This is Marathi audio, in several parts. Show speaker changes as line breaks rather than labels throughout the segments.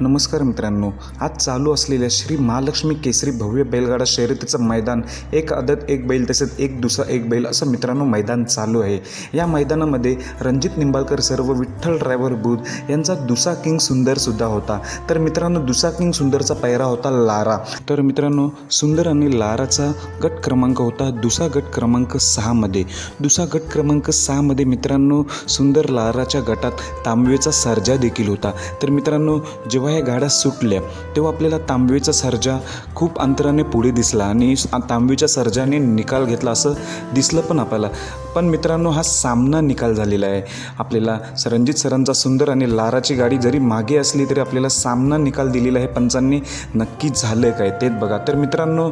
नमस्कार मित्रांनो आज चालू असलेल्या श्री महालक्ष्मी केसरी भव्य बैलगाडा शर्यतीचं मैदान एक आदत एक बैल तसेच एक दुसरा एक बैल असं मित्रांनो मैदान चालू आहे. या मैदानामध्ये रणजित निंबाळकर सर्व विठ्ठल ड्रायव्हर बुध यांचा दुसा किंग सुंदरसुद्धा होता. तर मित्रांनो दुसा किंग सुंदरचा पैरा होता लारा. तर मित्रांनो सुंदर आणि लाराचा गट क्रमांक होता दुसा गट क्रमांक सहामध्ये दुसा गट क्रमांक सहामध्ये मित्रांनो सुंदर लाराच्या गटात तांबवेचा सरजा देखील होता. तर मित्रांनो जेव्हा ह्या गाड्या सुटल्या तेव्हा आपल्याला तांबवीचा सर्जा खूप अंतराने पुढे दिसला आणि तांबवीच्या सर्जाने निकाल घेतला असं दिसलं पण आपल्याला. पण मित्रांनो हा सामना निकाल झालेला आहे. आपल्याला रणजित सरांचा सुंदर आणि लाराची गाडी जरी मागे असली तरी आपल्याला सामना निकाल दिलेला आहे. पंचांनी नक्की झालं काय तेच बघा. तर मित्रांनो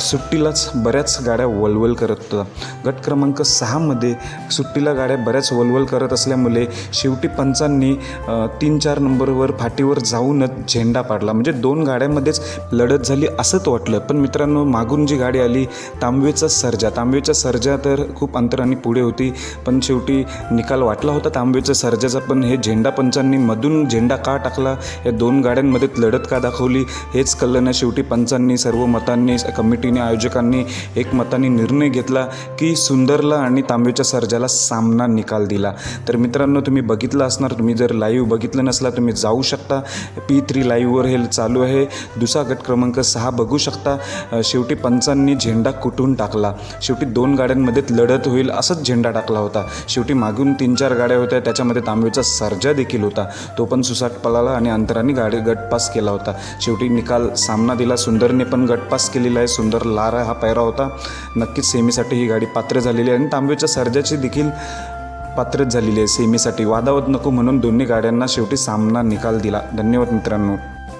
सुट्टीलाच बऱ्याच गाड्या वलवल करत होता. गट क्रमांक सहामध्ये सुट्टीला गाड्या बऱ्याच वलवल करत असल्यामुळे शेवटी पंचांनी तीन चार नंबरवर फाटीवर जाऊनच झेंडा पाडला. म्हणजे दोन गाड्यांमध्येच लढत झाली असंच वाटलं. पण मित्रांनो मागून जी गाडी आली तांबवेचा सर्जा. तांबवेचा सर्जा तर खूप अंतर अंतराने पुढे होती. पण शेवटी निकाल वाटला होता तांबेच्या सर्जाचा पण हे झेंडा पंचांनी मधून झेंडा का टाकला? या दोन गाड्यांमध्ये लढत का दाखवली? हेच कळलं शेवटी पंचांनी सर्व मतांनी कमिटीने आयोजकांनी एक मताने निर्णय घेतला की सुंदरला आणि तांबेच्या सर्जाला सामना निकाल दिला. तर मित्रांनो तुम्ही बघितलं असणार. तुम्ही जर लाईव्ह बघितलं नसला तुम्ही जाऊ शकता. पी थ्री लाईव्हवर हे चालू आहे. दुसरा गट क्रमांक सहा बघू शकता. शेवटी पंचांनी झेंडा कुठून टाकला? शेवटी दोन गाड्यांमध्ये लढत होईल असंच झेंडा टाकला होता. शेवटी मागून तीन चार गाड्या होत्या. त्याच्यामध्ये तांबेचा सर्जा देखील होता. तो पण सुसाट पळाला आणि अंतराने गाडी गटपास केला होता. शेवटी निकाल सामना दिला. सुंदरने पण गटपास केलेला आहे. सुंदर लारा हा पैरा होता. नक्कीच सेमीसाठी ही गाडी पात्र झालेली आहे. आणि तांबेच्या सर्जाची देखील पात्रच झालेली आहे. सेमीसाठी वादावत नको म्हणून दोन्ही गाड्यांना शेवटी सामना निकाल दिला. धन्यवाद मित्रांनो.